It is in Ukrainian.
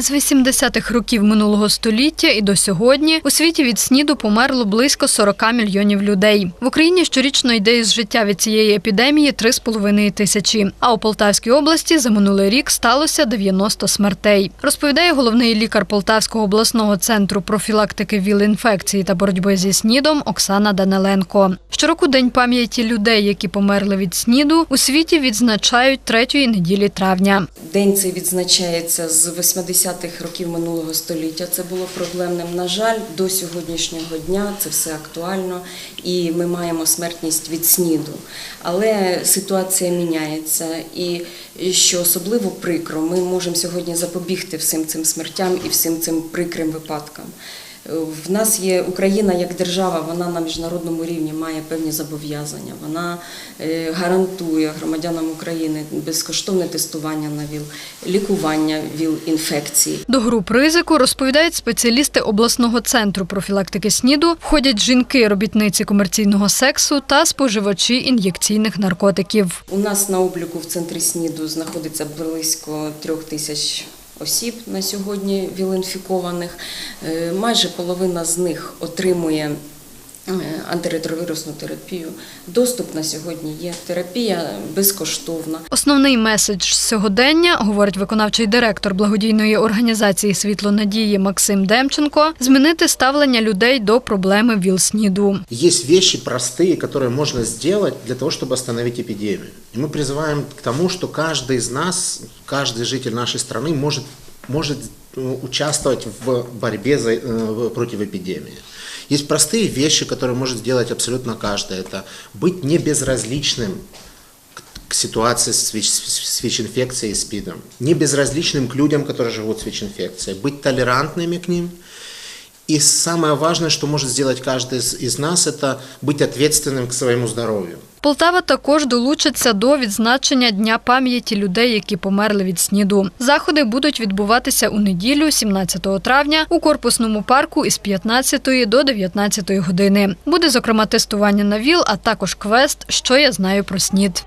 З 80-х років минулого століття і до сьогодні у світі від СНІДу померло близько 40 мільйонів людей. В Україні щорічно йде із життя від цієї епідемії 3,5 тисячі. А у Полтавській області за минулий рік сталося 90 смертей. Розповідає головний лікар Полтавського обласного центру профілактики ВІЛ-інфекції та боротьби зі СНІДом Оксана Даниленко. Щороку День пам'яті людей, які померли від СНІДу, у світі відзначають третьої неділі травня. День цей відзначається з 80-х років минулого століття. Це було проблемним. На жаль, до сьогоднішнього дня це все актуально, і ми маємо смертність від СНІДу. Але ситуація міняється, і що особливо прикро, ми можемо сьогодні запобігти всім цим смертям і всім цим прикрим випадкам. В нас є Україна як держава, вона на міжнародному рівні має певні зобов'язання. Вона е, гарантує громадянам України безкоштовне тестування на ВІЛ, лікування ВІЛ-інфекції. До груп ризику розповідають спеціалісти обласного центру профілактики СНІДу. Входять жінки, робітниці комерційного сексу та споживачі ін'єкційних наркотиків. У нас на обліку в центрі СНІДу знаходиться близько трьох тисяч осіб на сьогодні віл-інфікованих. Е, Майже половина з них отримує антиретровірусну терапію. Доступ на сьогодні є. Терапія безкоштовна. Основний меседж сьогодення, говорить виконавчий директор благодійної організації Світло надії Максим Демченко, змінити ставлення людей до проблеми ВІЛ-СНІДу. Есть вещи простые, которые можно сделать для того, чтобы остановить эпидемию. И мы призываем к тому, что каждый из нас, каждый житель нашей страны может, может э, участвовать в борьбе за, э, против эпидемии. Есть простые вещи, которые может сделать абсолютно каждый. Это быть не безразличным к- к ситуации с ВИЧ, с ВИЧ-инфекцией и СПИДом, не безразличным к людям, которые живут с ВИЧ-инфекцией, быть толерантными к ним. И самое важное, что может сделать каждый из, из нас, это быть ответственным к своему здоровью. Полтава також долучиться до відзначення Дня пам'яті людей, які померли від СНІДу. Заходи будуть відбуватися у неділю, 17 травня, у корпусному парку із 15 до 19 години. Буде зокрема тестування на ВІЛ, а також квест, що я знаю про СНІД.